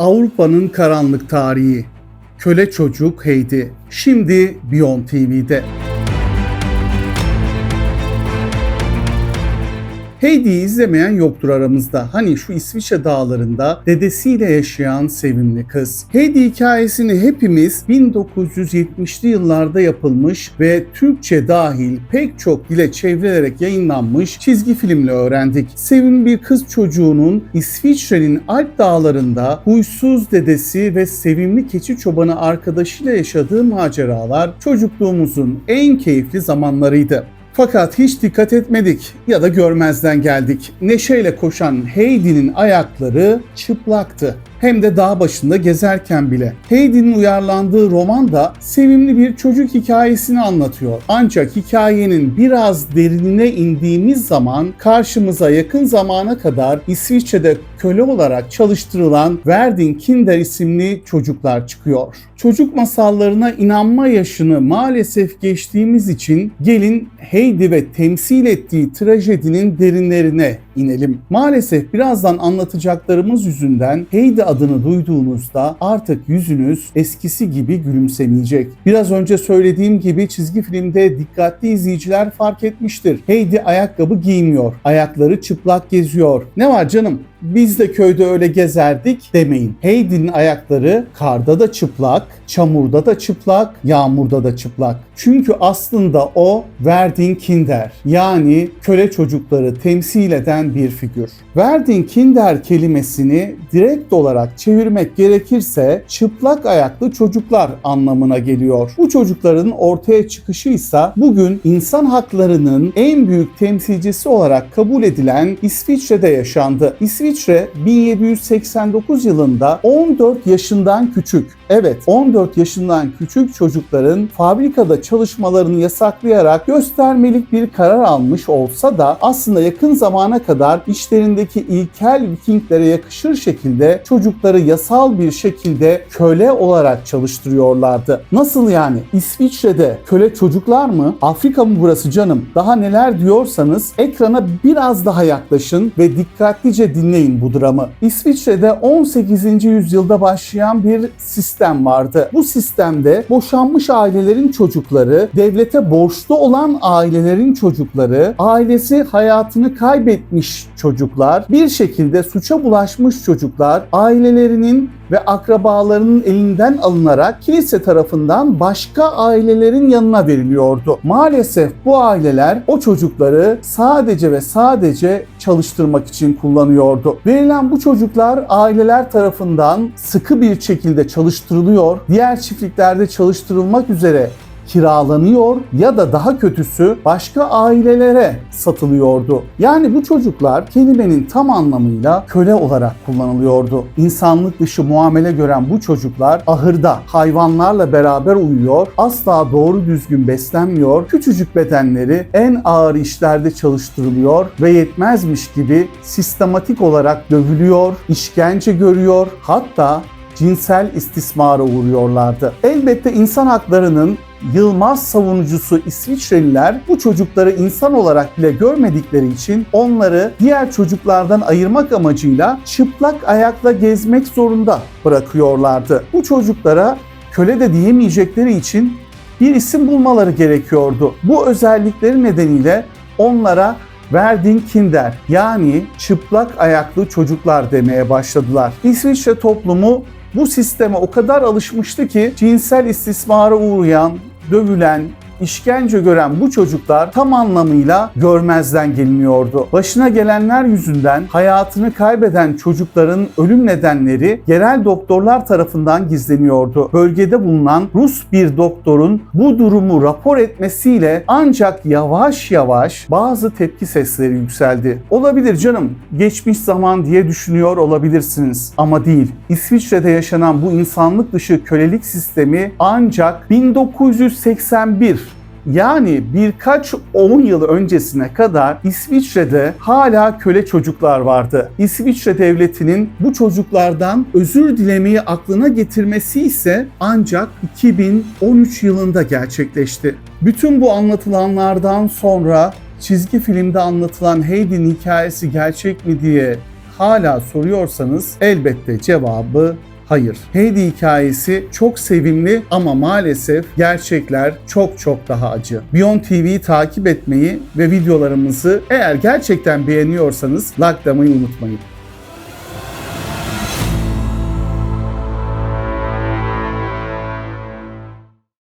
Avrupa'nın karanlık tarihi. Köle çocuk Heidi. Şimdi Beyond TV'de. Heidi'yi izlemeyen yoktur aramızda. Hani şu İsviçre dağlarında dedesiyle yaşayan sevimli kız. Heidi hikayesini hepimiz 1970'li yıllarda yapılmış ve Türkçe dahil pek çok dile çevrilerek yayınlanmış çizgi filmle öğrendik. Sevimli bir kız çocuğunun İsviçre'nin Alp dağlarında huysuz dedesi ve sevimli keçi çobanı arkadaşıyla yaşadığı maceralar çocukluğumuzun en keyifli zamanlarıydı. Fakat hiç dikkat etmedik ya da görmezden geldik. Neşeyle koşan Heidi'nin ayakları çıplaktı. Hem de dağ başında gezerken bile. Heidi'nin uyarlandığı roman da sevimli bir çocuk hikayesini anlatıyor. Ancak hikayenin biraz derinine indiğimiz zaman karşımıza yakın zamana kadar İsviçre'de köle olarak çalıştırılan Verdin Kinder isimli çocuklar çıkıyor. Çocuk masallarına inanma yaşını maalesef geçtiğimiz için gelin Heidi ve temsil ettiği trajedinin derinlerine inelim. Maalesef birazdan anlatacaklarımız yüzünden Heidi adını duyduğunuzda artık yüzünüz eskisi gibi gülümsemeyecek. Biraz önce söylediğim gibi çizgi filmde dikkatli izleyiciler fark etmiştir. Heidi ayakkabı giymiyor. Ayakları çıplak geziyor. Ne var canım? Biz de köyde öyle gezerdik demeyin. Heidi'nin ayakları karda da çıplak, çamurda da çıplak, yağmurda da çıplak. Çünkü aslında o Verdin Kinder yani köle çocukları temsil eden bir figür. Verdin Kinder kelimesini direkt olarak çevirmek gerekirse çıplak ayaklı çocuklar anlamına geliyor. Bu çocukların ortaya çıkışı ise bugün insan haklarının en büyük temsilcisi olarak kabul edilen İsviçre'de yaşandı. İsviçre 1789 yılında 14 yaşından küçük, evet 14 yaşından küçük çocukların fabrikada çalışmalarını yasaklayarak göstermelik bir karar almış olsa da aslında yakın zamana kadar işlerindeki ilkel Vikinglere yakışır şekilde çocukları yasal bir şekilde köle olarak çalıştırıyorlardı. Nasıl yani? İsviçre'de köle çocuklar mı? Afrika mı burası canım? Daha neler diyorsanız ekrana biraz daha yaklaşın ve dikkatlice dinleyin bu dramı. İsviçre'de 18. yüzyılda başlayan bir sistem vardı. Bu sistemde boşanmış ailelerin çocukları, devlete borçlu olan ailelerin çocukları, ailesi hayatını kaybetmiş çocuklar, bir şekilde suça bulaşmış çocuklar, ailelerinin ve akrabalarının elinden alınarak kilise tarafından başka ailelerin yanına veriliyordu. Maalesef bu aileler o çocukları sadece ve sadece çalıştırmak için kullanıyordu. Verilen bu çocuklar aileler tarafından sıkı bir şekilde çalıştırılıyor, diğer çiftliklerde çalıştırılmak üzere kiralanıyor ya da daha kötüsü başka ailelere satılıyordu. Yani bu çocuklar kelimenin tam anlamıyla köle olarak kullanılıyordu. İnsanlık dışı muamele gören bu çocuklar ahırda hayvanlarla beraber uyuyor, asla doğru düzgün beslenmiyor, küçücük bedenleri en ağır işlerde çalıştırılıyor ve yetmezmiş gibi sistematik olarak dövülüyor, işkence görüyor, hatta cinsel istismara uğruyorlardı. Elbette insan haklarının Yılmaz savunucusu İsviçreliler bu çocukları insan olarak bile görmedikleri için onları diğer çocuklardan ayırmak amacıyla çıplak ayakla gezmek zorunda bırakıyorlardı. Bu çocuklara köle de diyemeyecekleri için bir isim bulmaları gerekiyordu. Bu özellikleri nedeniyle onlara Verdin Kinder yani çıplak ayaklı çocuklar demeye başladılar. İsviçre toplumu bu sisteme o kadar alışmıştı ki cinsel istismara uğrayan, dövülen, işkence gören bu çocuklar tam anlamıyla görmezden geliniyordu. Başına gelenler yüzünden hayatını kaybeden çocukların ölüm nedenleri yerel doktorlar tarafından gizleniyordu. Bölgede bulunan Rus bir doktorun bu durumu rapor etmesiyle ancak yavaş yavaş bazı tepki sesleri yükseldi. Olabilir canım, geçmiş zaman diye düşünüyor olabilirsiniz ama değil. İsviçre'de yaşanan bu insanlık dışı kölelik sistemi ancak 1981 yani birkaç 10 yıl öncesine kadar İsviçre'de hala köle çocuklar vardı. İsviçre devletinin bu çocuklardan özür dilemeyi aklına getirmesi ise ancak 2013 yılında gerçekleşti. Bütün bu anlatılanlardan sonra çizgi filmde anlatılan Heidi'nin hikayesi gerçek mi diye hala soruyorsanız elbette cevabı Hayır. Heidi hikayesi çok sevimli ama maalesef gerçekler çok çok daha acı. Beyond TV'yi takip etmeyi ve videolarımızı eğer gerçekten beğeniyorsanız likelamayı unutmayın.